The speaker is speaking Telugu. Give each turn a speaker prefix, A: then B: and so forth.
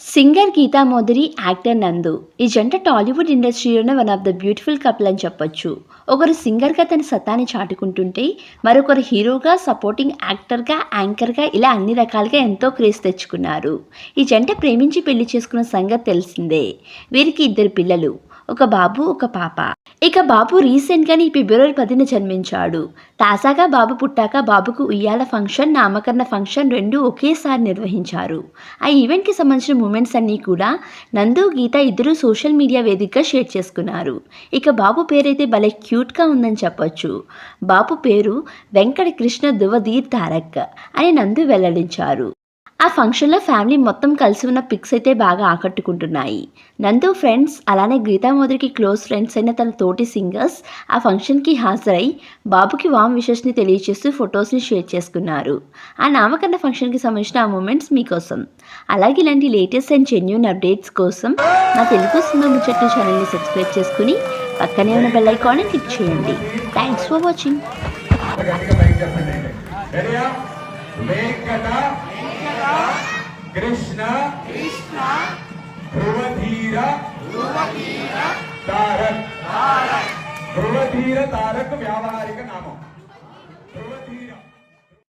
A: సింగర్ గీతా మోదరి యాక్టర్ నందు ఈ జంట Tollywood ఇండస్ట్రీలోనే one of the beautiful couple అని చెప్పొచ్చు. ఒకరు సింగర్గా తన సత్తాన్ని చాటుకుంటుంటే మరొకరు హీరోగా సపోర్టింగ్ యాక్టర్గా యాంకర్గా ఇలా అన్ని రకాలుగా ఎంతో క్రేజ్ తెచ్చుకున్నారు. ఈ జంట ప్రేమించి పెళ్ళి చేసుకున్న సంగతి తెలిసిందే. వీరికి ఇద్దరు పిల్లలు. ఒక బాబు ఒక పాప. ఇక బాబు రీసెంట్గానే ఫిబ్రవరి పదిన జన్మించాడు. తాజాగా బాబు పుట్టాక బాబుకు ఉయ్యాల ఫంక్షన్ నామకరణ ఫంక్షన్ రెండు ఒకేసారి నిర్వహించారు. ఆ ఈవెంట్కి సంబంధించిన మూమెంట్స్ అన్నీ కూడా నందు గీత ఇద్దరు సోషల్ మీడియా వేదికగా షేర్ చేసుకున్నారు. ఇక బాబు పేరైతే భలే క్యూట్గా ఉందని చెప్పొచ్చు. బాబు పేరు వెంకట కృష్ణ ధువధీర్ తారక్ అని నందు వెల్లడించారు. ఆ ఫంక్షన్లో ఫ్యామిలీ మొత్తం కలిసి ఉన్న పిక్స్ అయితే బాగా ఆకట్టుకుంటున్నాయి. నందు ఫ్రెండ్స్ అలానే గీతా క్లోజ్ ఫ్రెండ్స్ అయిన తన తోటి సింగర్స్ ఆ ఫంక్షన్కి హాజరై బాబుకి వామ్ విషెస్ని తెలియజేస్తూ ఫొటోస్ని షేర్ చేసుకున్నారు. ఆ నామకరణ ఫంక్షన్కి సంబంధించిన ఆ మూమెంట్స్ మీకోసం. అలాగే ఇలాంటి లేటెస్ట్ అండ్ జెన్యున్ అప్డేట్స్ కోసం నా తెలుగు సినిమా ముచ్చట్టు ఛానల్ని సబ్స్క్రైబ్ చేసుకుని పక్కనే ఉన్న బెల్ ఐకాన్ని క్లిక్ చేయండి. Thanks for watching.
B: Venkata Krishna Dhruvadheera Tarak Dhruvadheera Tarak వ్యావహారిక నామం.